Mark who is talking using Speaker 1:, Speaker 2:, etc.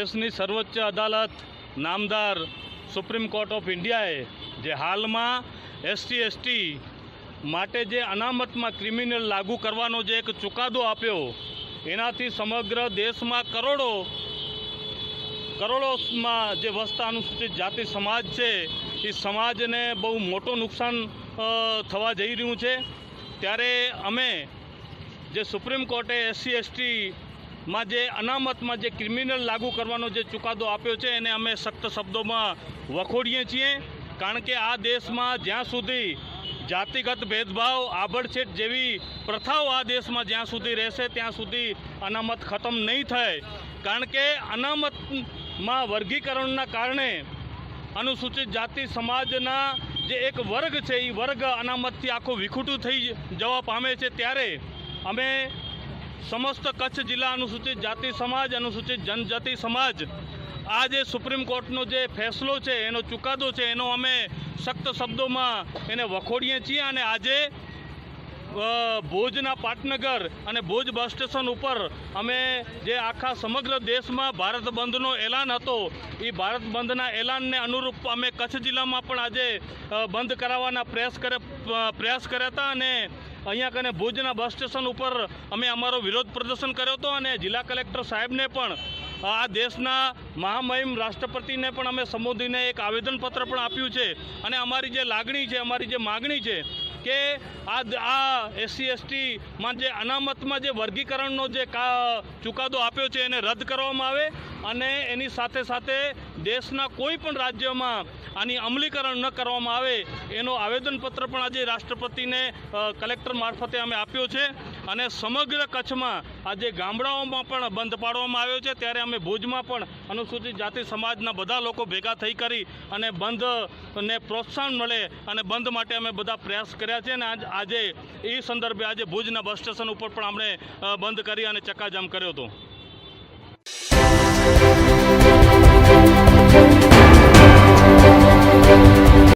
Speaker 1: દેશની સર્વોચ્ચ અદાલત નામદાર સુપ્રીમ કોર્ટ ઓફ ઇન્ડિયાએ જે હાલમાં એસટી એસટી માટે જે અનામતમાં ક્રિમિનલ લાગુ કરવાનો જે એક ચુકાદો આપ્યો, એનાથી સમગ્ર દેશમાં કરોડો, કરોડોમાં જે વસતા અનુસૂચિત જાતિ સમાજ છે, એ સમાજને બહુ મોટું નુકસાન થવા જઈ રહ્યું છે. ત્યારે અમે જે સુપ્રીમ કોર્ટે એસસી એસટીમાં જે અનામતમાં જે ક્રિમિનલ લાગુ કરવાનો જે ચુકાદો આપ્યો છે, એને અમે સખ્ત શબ્દોમાં વખોડીએ છીએ, કારણ કે આ દેશમાં જ્યાં સુધી જાતિગત ભેદભાવ આભડછેટ જેવી પ્રથાઓ આ દેશમાં જ્યાં સુધી રહેશે, ત્યાં સુધી અનામત ખતમ નહીં થાય. કારણ કે અનામતમાં વર્ગીકરણના કારણે અનુસૂચિત જાતિ સમાજના જે એક વર્ગ છે, એ વર્ગ અનામતથી આખું વિખૂટું થઈ જવા પામે છે. ત્યારે અમે સમસ્ત કચ્છ જિલ્લા અનુસૂચિત જાતિ સમાજ, અનુસૂચિત જનજાતિ સમાજ આ જે સુપ્રીમ કોર્ટનો જે ફેસલો છે, એનો ચુકાદો છે, એનો અમે સખ્ત શબ્દોમાં એને વખોડીએ છીએ અને આજે ભોજના પાટનગર અને ભુજ બસ સ્ટેશન ઉપર અમે જે આખા સમગ્ર દેશમાં ભારત બંધનો એલાન હતો, એ ભારત બંધના એલાનને અનુરૂપ અમે કચ્છ જિલ્લામાં પણ આજે બંધ કરાવવાના પ્રયાસ કરે પ્રયાસ કર્યા હતા અને અહીંયા કને ભુજના બસ સ્ટેશન ઉપર અમે અમારો વિરોધ પ્રદર્શન કર્યો હતો અને જિલ્લા કલેક્ટર સાહેબને પણ, આ દેશના મહામહિમ રાષ્ટ્રપતિને પણ અમે સંબોધીને એક આવેદનપત્ર પણ આપ્યું છે. અને અમારી જે લાગણી છે, અમારી જે માગણી છે કે આ આ એસસી એસટીમાં જે અનામતમાં જે વર્ગીકરણનો જે ચુકાદો આપ્યો છે એને રદ કરવામાં આવે અને એની સાથે સાથે દેશના કોઈ પણ રાજ્યમાં આની અમલીકરણ ન કરવામાં આવે એનો આવેદનપત્ર પણ આજે રાષ્ટ્રપતિને કલેક્ટર મારફતે અમે આપ્યો છે. અને સમગ્ર કચ્છમાં આજે ગામડાઓમાં પણ બંધ પાડવામાં આવ્યો છે. ત્યારે અમે ભુજમાં પણ અનુસૂચિત જાતિ સમાજના બધા લોકો ભેગા થઈ કરી અને બંધને પ્રોત્સાહન મળે અને બંધ માટે અમે બધા પ્રયાસ કર્યા છે. અને આજ- એ સંદર્ભે આજે ભુજના બસ સ્ટેશન ઉપર પણ આપણે બંધ કરી અને ચક્કાજામ કર્યો હતો.